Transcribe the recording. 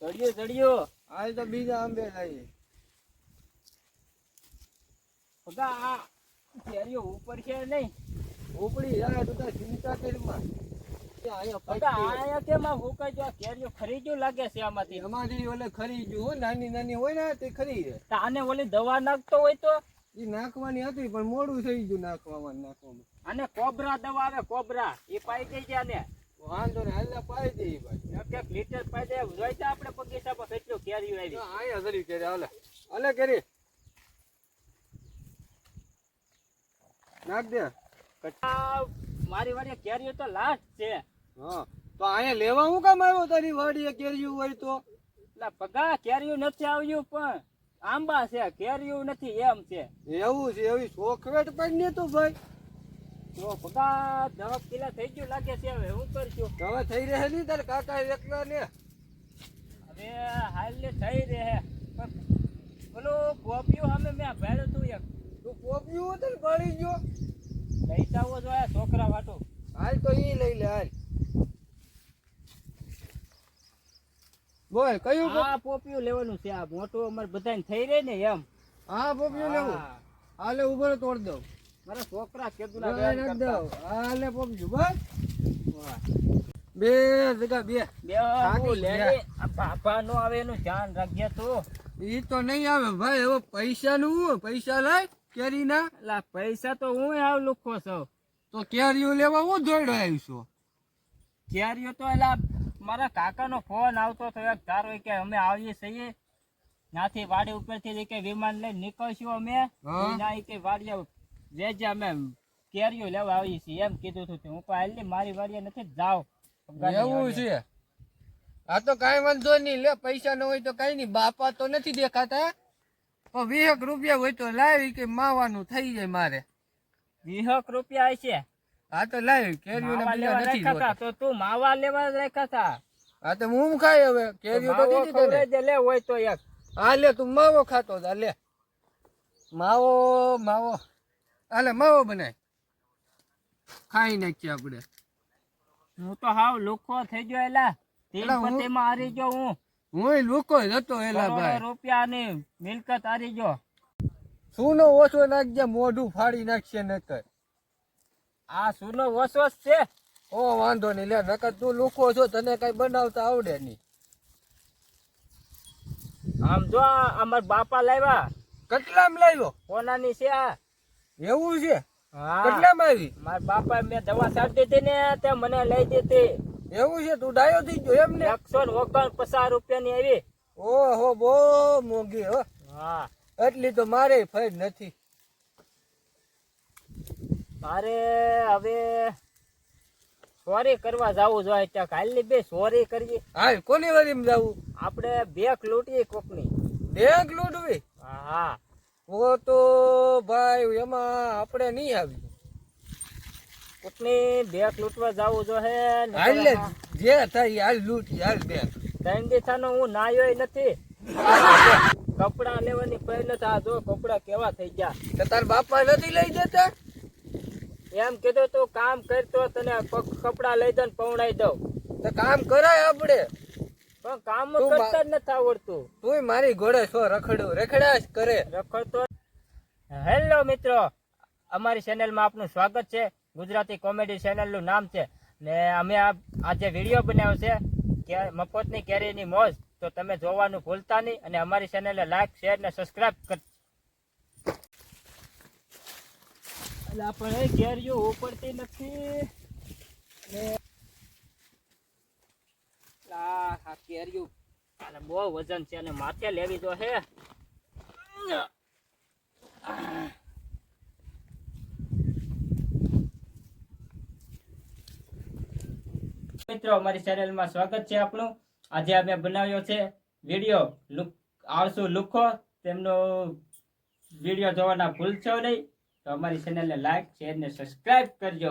ચડ્યો ચડ્યો હાલ તો બીજા આંબે બગા આ ઉપર છે નહીં. ઉપડી જાય તો ચિંતા અહીંયા નાખવાની હતી પણ મોડું થઈ ગયું નાખવામાં ને નાખવામાં. આને કોબરા દવા આવે કોબરા. એ પાઈ ગઈ છે ને વાંધો ને હાલ પાઈ દે ભાઈ એક લીટર પાઈ દે જોઈ આપણે પર કેટલું કેરીઓ આવી. અહીંયા જરી કેરી હાલે. હાલે કેરી. નાખ દે. મારી વાડી કેરીઓ તો લાસ્ટ છે. હા. તો અહીંયા લેવા હું કામ આવ્યો તારી વાડીએ કેરીયું હોય તો? એટલે પગા કેરીયું નથી આવ્યું પણ આંબા છે કેરીયું નથી એમ છે. એવું છે એવી શોખવેટ પડી ને તું ભાઈ. તો પગા દવા કિલા થઈ ગયું લાગે છે હવે હું કરશું? હવે થઈ રહે નહીં તારે કાકા એકલા ને હવે હાલ ને થઈ રહે પણ પેલું ગોપિયું સામે મેં ભેળ્યું તું એક. તું કોપિયું હતું ને પડી ગયો. લઈ જાવો જોઈએ છોકરા વાટો. હાલ તો ઈ લઈ લે હાલ. બોલ કયું આ પોપિયું લેવાનું છે આ મોટું અમારે બધાને થઈ રહે ને એમ. હા પોપ્યું લેવું. હાલે ઊભો તોડ દઉં. મારા છોકરા કેદુલા નાખ દઉં હાલે પોપિયું બસ બે જગા બે. બે. આ પાપા નો આવે એનું ધ્યાન રાખજે તું. ઈ તો નહીં આવે. ભાઈ હવે પૈસા નું પૈસા લાય કેરી ના લા પૈસા તો હું આવ લુખો છું. તો કેરીઓ લેવા હું દોડ્યો આવીશું કેરીઓ તો એલા મારા કાકાનો ફોન આવતો તો એક તારો કે અમે આવીએ છીએ ત્યાંથી વાડી ઉપરથી કે વિમાન લઈને નીકળશું અમે. ના કે વાડીએ વેજે અમે કેરીઓ લેવા આવીએ છીએ એમ કીધું હતું હું પણ હાલ મારી વાડીએ નથી જાવ એવું છે? આ તો કાઈ વાંધો નહીં લે પૈસા ન હોય તો કઈ નહીં. બાપા તો નથી દેખાતા. પણ વીસ રૂપિયા હોય તો લાવી કે માવાનું થઈ જાય મારે. વીહક રૂપિયા હશે. આ તો લઈ કેરીઓ નથી જોતા. તો તું માવા લેવા જ રાખ્યા હતા આ તો હું ખાય હવે? કેરીઓ તો દીધી તને. ખવડાવી લે હોય તો એક. હા લે તું માવો ખાતો જા લે. માવો માવો. હાલે માવો બનાય. ખાઈ નાખીએ આપણે. હું તો હાવ લુખો થઈ ગયો એલા. હું- તિરુપતિમાં હારી ગયો હું. હું લોકો જ હતો એલા ભાઈ. રૂપિયા ની મિલકત હારી ગયો. સુનો ઓછો નાખજે મોઢું ફાડી નાખશે નકર આ સુનો વસવસ છે? ઓ વાંધો નહીં લે નકર તું લુકો છો તને કઈ બનાવતા આવડે નહીં. આમ જો અમાર બાપા લાવ્યા. કેટલામ લાવ્યો? કોનાની છે આ. એવું છે? કેટલામાં આવી? મારા બાપા મેં દવા છાંટી દીધી ને તે મને લઈ દીધી. એવું છે? તું ડાયો થઈ ગયો એમ ને? એકસો ઓગણ પચાસ રૂપિયાની આવી. ઓહો બહુ મોંઘી હો. હા. એટલી તો મારે ફેર નથી. મારે હવે સોરી કરવા જવું જોઈએ ત્યાં. કાલની બે સોરી કરીએ. હાલ કોની વારીમાં જાવું? આપણે બેક લૂંટીએ કોકની. બેક લૂંટવી? હા. ઓ તો ભાઈ એમાં આપણે નહીં આવી. કોકની બેક લૂંટવા જવું જોઈએ હાલ જે. થાય હાલ લૂંટી હાલ બેક. ત્રણ દિવસાનો હું નાયો નથી. કપડા લેવાની પહેલે તો આ જો કપડા કેવા થઈ ગયા. તાર બાપા નથી લઈ જતા? એમ કીધું તું કામ કરતો તને કપડા લઈ દઉં પવણાઈ દઉં. તો કામ કરાય આપણે પણ કામ કરતા જ નથી આવડતું. તું મારી ઘોડે છો રખડું. રખડા જ કરે. રખડતો હેલો મિત્રો અમારી ચેનલમાં આપનું સ્વાગત છે. ગુજરાતી કોમેડી ચેનલનું નામ છે. ને અમે આ આજે વીડિયો બનાવ્યો છે કે મફતની કેરીની મોજ. તો તમે જોવાનું ભૂલતા નહીં અને અમારી ચેનલને લાઈક શેર ને સબસ્ક્રાઇબ કર એટલે આપણે કેરીઓ ઉપડતી નથી. આ કેરીઓ આને બહુ વજન છે અને માથે લેવી તો હે. મિત્રો, અમારી ચેનલમાં સ્વાગત છે આપણું આજે અમે બનાવ્યો છે વીડિયો. આળસુ લુખો. તેમનો વીડિયો જોવાના ભૂલશો નહીં. તો અમારી ચેનલને લાઈક શેર ને સબસ્ક્રાઈબ કરજો.